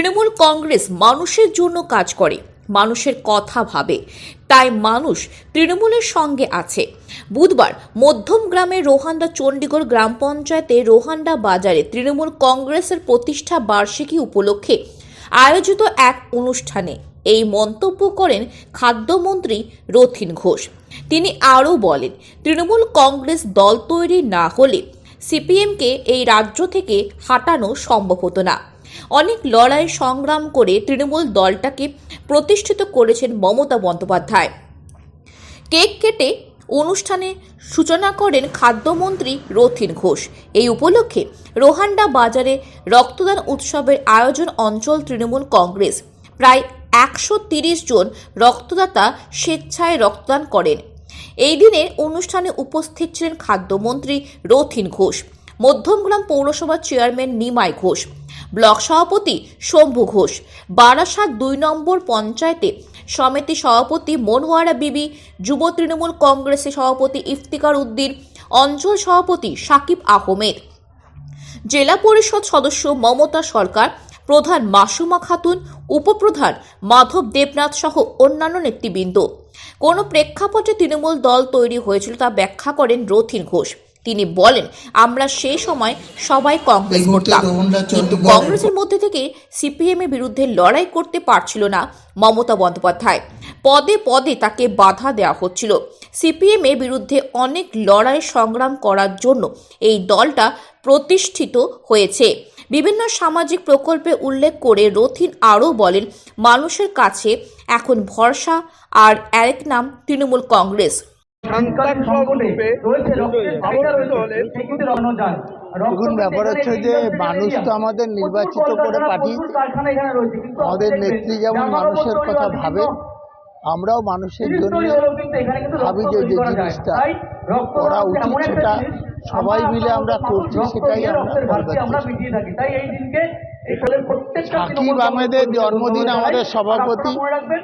তৃণমূল কংগ্রেস মানুষের জন্য কাজ করে, মানুষের কথা ভাবে। তাই মানুষ তৃণমূলের সঙ্গে আছে। বুধবার মধ্যম গ্রামের রোহান্ডা চণ্ডীগড় গ্রাম পঞ্চায়েতে রোহান্ডা বাজারে তৃণমূল কংগ্রেসের প্রতিষ্ঠা বার্ষিকী উপলক্ষে আয়োজিত এক অনুষ্ঠানে এই মন্তব্য করেন খাদ্যমন্ত্রী রথিন ঘোষ। তিনি আরও বলেন, তৃণমূল কংগ্রেস দল তৈরি না হলে সিপিএমকে এই রাজ্য থেকে হাঁটানো সম্ভব হতো না। অনেক লড়াই সংগ্রাম করে তৃণমূল দলটাকে প্রতিষ্ঠিত করেছেন মমতা বন্দ্যোপাধ্যায়। কেক কেটে অনুষ্ঠানে সূচনা করেন খাদ্যমন্ত্রী রথিন ঘোষ। এই উপলক্ষে রোহান্ডা বাজারে রক্তদান উৎসবের আয়োজন অঞ্চল তৃণমূল কংগ্রেস। প্রায় একশো তিরিশ জন রক্তদাতা স্বেচ্ছায় রক্তদান করেন। এই দিনের অনুষ্ঠানে উপস্থিত ছিলেন খাদ্যমন্ত্রী রথিন ঘোষ। মধ্যমগ্রাম পৌরসভার চেয়ারম্যান নিমাই ঘোষ, ব্লক সভাপতি শম্ভু ঘোষ, বারাসাত দুই নম্বর পঞ্চায়েতে সমিতি সভাপতি মনোয়ারা বিবি, যুব তৃণমূল কংগ্রেসের সভাপতি ইফতিকার উদ্দিন, অঞ্চল সভাপতি সাকিব আহমেদ। জেলা পরিষদ সদস্য মমতা সরকার, প্রধান মাসুমা খাতুন, উপপ্রধান মাধব দেবনাথ সহ অন্যান্য নেতৃবৃন্দ। কোন প্রেক্ষাপটে তৃণমূল দল তৈরি হয়েছিল তা ব্যাখ্যা করেন রথিন ঘোষ। তিনি বলেন আমরা সেই সময় সবাই কংগ্রেস করতাম। কিন্তু কংগ্রেসের মধ্যে থেকে সিপিএম এর বিরুদ্ধে লড়াই করতে পারছিল না মমতা বন্দ্যোপাধ্যায়। পদে পদে তাকে বাধা দেওয়া হচ্ছিল। সিপিএম এর বিরুদ্ধে অনেক লড়াই সংগ্রাম করার জন্য এই দলটা প্রতিষ্ঠিত হয়েছে। বিভিন্ন সামাজিক প্রকল্পে উল্লেখ করে রথিন আরও বলেন মানুষের কাছে এখন ভরসা আর এক নাম তৃণমূল কংগ্রেস। দেখুন ব্যাপার হচ্ছে যে মানুষ তো আমাদের নির্বাচিত করে পাঠিয়েছে। আমাদের নেত্রী যেমন মানুষের কথা ভাবে আমরাও মানুষের জন্য ভাবি যে যে জিনিসটা করা উচিত সেটা সবাই মিলে আমরা করছি সেটাই আমরা করবার চেষ্টা। সাকিব আহমেদের জন্মদিন আমাদের সভাপতি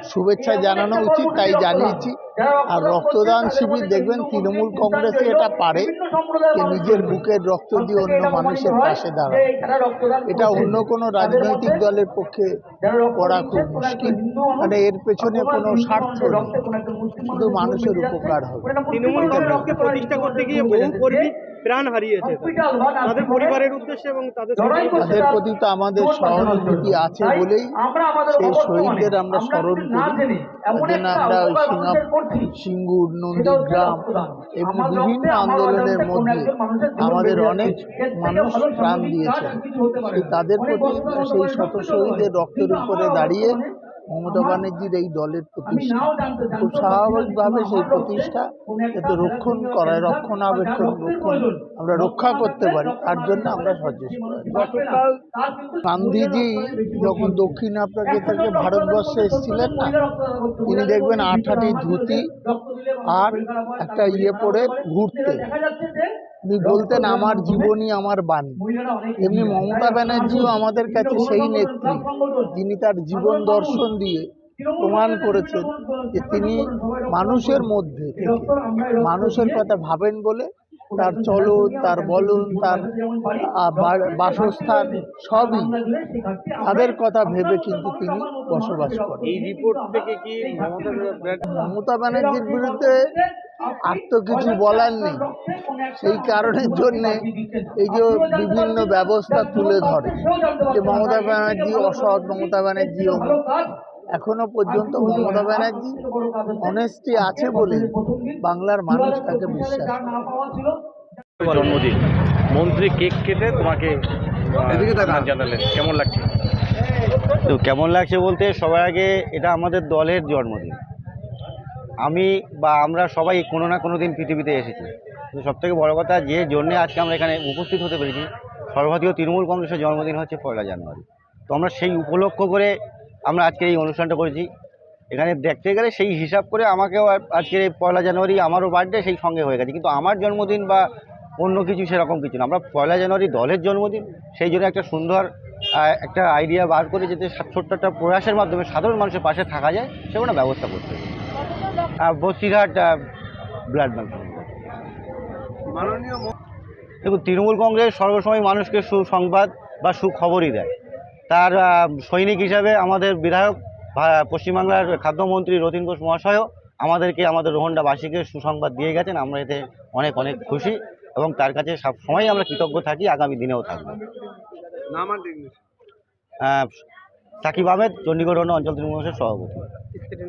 শুভেচ্ছা জানানো উচিত তাই জানিয়েছি আর রক্তদান শিবির দেখবেন তৃণমূল কংগ্রেসে এটা পারে যে নিজের বুকের রক্ত দিয়ে অন্য মানুষের পাশে দাঁড়ায় এটা অন্য কোনো রাজনৈতিক দলের পক্ষে করা খুব মুশকিল মানে এর পেছনে কোনো স্বার্থ শুধু মানুষের উপকার হবে তৃণমূল কংগ্রেসকে প্রতিষ্ঠা করতে গিয়ে বহু কর্মী প্রাণ হারিয়েছে তাদের। পরিবারের উদ্দেশ্যে এবং তাদের তাদের প্রতি তো আমাদের সহানুভূতি আছে বলেই সেই শহীদদের আমরা স্মরণ করি। আমরা ওই সিঙ্গুর নন্দীগ্রাম এবং বিভিন্ন আন্দোলনের মধ্যে আমাদের অনেক মানুষ প্রাণ দিয়েছেন সেই তাদের প্রতি সেই শত শহীদের রক্তের উপরে দাঁড়িয়ে মমতা ব্যানার্জির এই দলের প্রতিষ্ঠা খুব স্বাভাবিকভাবে সেই প্রতিষ্ঠা যাতে রক্ষণ করায় রক্ষণাবেক্ষণ রক্ষণ আমরা রক্ষা করতে পারি তার জন্য আমরা সচেষ্ট। গতকাল গান্ধীজি যখন দক্ষিণ আফ্রিকা থেকে ভারতবর্ষে এসেছিলেন না তিনি দেখবেন আঠাটি ধুতি আর একটা ইয়ে পরে ঘুরতেন উনি বলতেন আমার জীবনই আমার বাণী এমনি মমতা ব্যানার্জিও আমাদের কাছে সেই নেত্রী যিনি তার জীবন দর্শন দিয়ে প্রমাণ করেছেন যে তিনি মানুষের মধ্যে মানুষের কথা ভাবেন বলে তার চলন তার বলন তার বাসস্থান সবই তাদের কথা ভেবে কিন্তু তিনি বসবাস করেন এই রিপোর্ট থেকে কি মমতা ব্যানার্জির বিরুদ্ধে আর তো কিছু বলার নেই। সেই কারণের জন্যে এই যে বিভিন্ন ব্যবস্থা তুলে ধরে যে মমতা ব্যানার্জি অসৎ মমতা ব্যানার্জি অমুক এখনও পর্যন্ত মমতা ব্যানার্জি অনেস্টি আছে বলে বাংলার মানুষ তাকে বিশ্বাস জন্মদিন। মন্ত্রী কেক কেটে তোমাকে জানালেন। কেমন লাগছে? তো কেমন লাগছে বলতে সবার আগে এটা আমাদের দলের জন্মদিন। আমি বা আমরা সবাই কোনো না কোনো দিন পৃথিবীতে এসেছি। কিন্তু সবথেকে বড় কথা, যে জন্যে আজকে আমরা এখানে উপস্থিত হতে পেরেছি, সর্বভারতীয় তৃণমূল কংগ্রেসের জন্মদিন হচ্ছে পয়লা জানুয়ারি। তো আমরা সেই উপলক্ষ করে আমরা আজকে এই অনুষ্ঠানটা করেছি। এখানে দেখতে গেলে সেই হিসাব করে আমাকেও এই পয়লা জানুয়ারি আমারও বার্থডে সেই সঙ্গে হয়ে গেছে। কিন্তু আমার জন্মদিন বা অন্য কিছু সেরকম কিছু না। আমরা পয়লা জানুয়ারি দলের জন্মদিন, সেই জন্য একটা সুন্দর একটা আইডিয়া বার করে যাতে ছোট্ট একটা প্রয়াসের মাধ্যমে সাধারণ মানুষের পাশে থাকা যায়, সেগুলো ব্যবস্থা করতে হবে। বসিরহাট ব্লাড ব্যাংক দেখুন তৃণমূল কংগ্রেস সর্বসময় মানুষকে সুসংবাদ বা সুখবরই দেয়। তার সৈনিক হিসাবে আমাদের বিধায়ক ভা- পশ্চিমবাংলার খাদ্যমন্ত্রী রতিন ঘোষ মহাশয়ও আমাদেরকে আমাদের রোহনডাবাসীকে সুসংবাদ দিয়ে গেছেন। আমরা এতে অনেক অনেক খুশি এবং তার কাছে সব সময় আমরা কৃতজ্ঞ থাকি আগামী দিনেও থাকব। সাকিব আহমেদ চণ্ডীগড় অঞ্চল তৃণমূল কংগ্রেসের সভাপতি